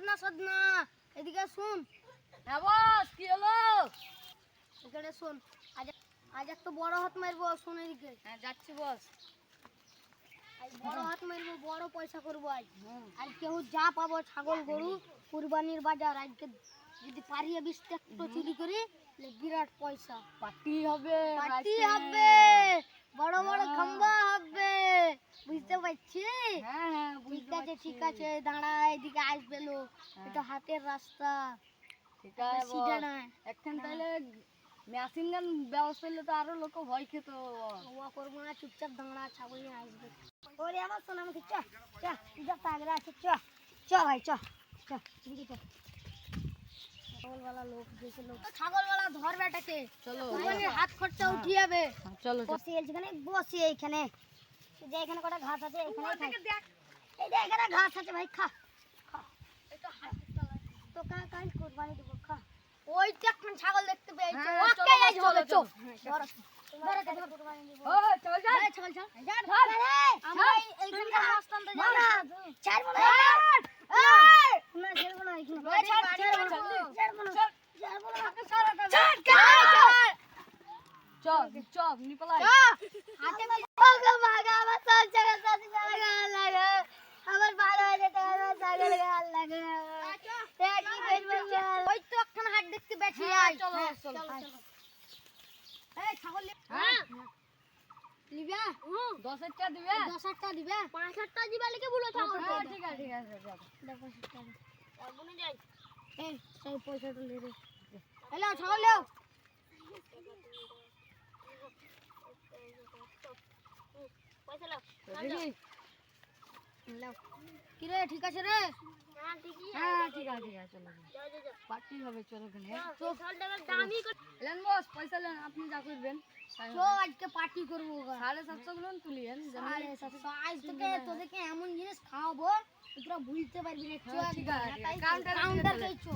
সদনা সদনা এদিকে শুন। হ্যাঁ বস কি হলো? এখানে শোন। আজ আজ একটা বড় হাত মারবো শোন এদিকে। হ্যাঁ যাচ্ছি বস। বড় হাত মারবো বড় পয়সা করব আজ। আর কেউ যা পাবো ছাগল গরু কুরবানির বাজার। আজকে যদি বিশ ট্রাক্টর চুরি করি বিরাট পয়সা। পার্টি হবে পার্টি হবে। বড় বড় খাম্বা হবে। বুঝতে পারছি? হ্যাঁ হ্যাঁ ঠিক আছে ঠিক আছে দাঁড়া এদিকে আসবে লোক। হ্যাঁ। এটা হাতের রাস্তা। ঠিক আছে সিধা বস। নয়। এখন তাহলে মেশিন গান ব্যবস্থা হলে তো আরও লোক ভয় খেত। ও করব না চুপচাপ দাঁড়া ছাগল নিয়ে আসবে। ওরে আমার সোনা আমাকে চ চ যা তাগড়া আছে চ চ ভাই চ চ এদিকে চ। ছাগলওয়ালা লোক দেখে লোক। ছাগলওয়ালা ধর বেটাকে চলো। হাত খরচা উঠে যাবে। চলো। বসে এখানে বসি এইখানে। এই যে এখানে কটা ঘাস আছে এখানে এই যে এখানে ঘাস আছে ভাই খা। খা। তো কা কাল কুরবানি দেবো খা। এখন ছাগল দেখতে পেয়েছ। হ্যাঁ, ওকে চলো, আজ হবে চলো, চো চলো। চল। যা। এই ছাগল ছাগল ছাড়। আমরা ছাড়। এইখানকার রাস্তাতে যাব না ছাড়বো না এই না ছাড়বো না এখানে এই ছাড়, ছাড়, ছাড়বো না ছাড়। ছাড়বো না ছাড়বো না ছাড়, ছাড় চল চল নিপলাই হাতে মাগা মাগা আমার সব জায়গা সাথে লাগা লাগা আমার ভালো হয়ে যেতে আমার ছাগল গাল লাগা একই করব ওই তো একখান হাট দেখতে হ্যাঁ, আয় চলো, হ্যাঁ, চলো। এই ছাগল হ্যাঁ। লিবা হাজার দিবে? দশ হাজারটা দিবে? পাঁচ হাজারটা দিবা লিখে বলো হ্যাঁ, ঠিক আছে ঠিক আছে চল। এই সেই পয়সাটা লে রে হ্যালো ছাগল লেও দেখি? লেও কি রে ঠিক আছে রে? হ্যাঁ ঠিক আছে ঠিক আছে চলো। পার্টি হবে চলো এলেন বস পয়সা নেন আপনি যা করবেন। চো আজকে পার্টি করব। সাড়ে সাতশো গুলো তুলিয়েন সাড়ে সাতশো। আজ তোকে তোদেরকে এমন জিনিস খাওয়াবো তোরা বুঝতে পারবি রে হ্যাঁ, ঠিক আছে, কাউন্টারে কাউন্টারে। চো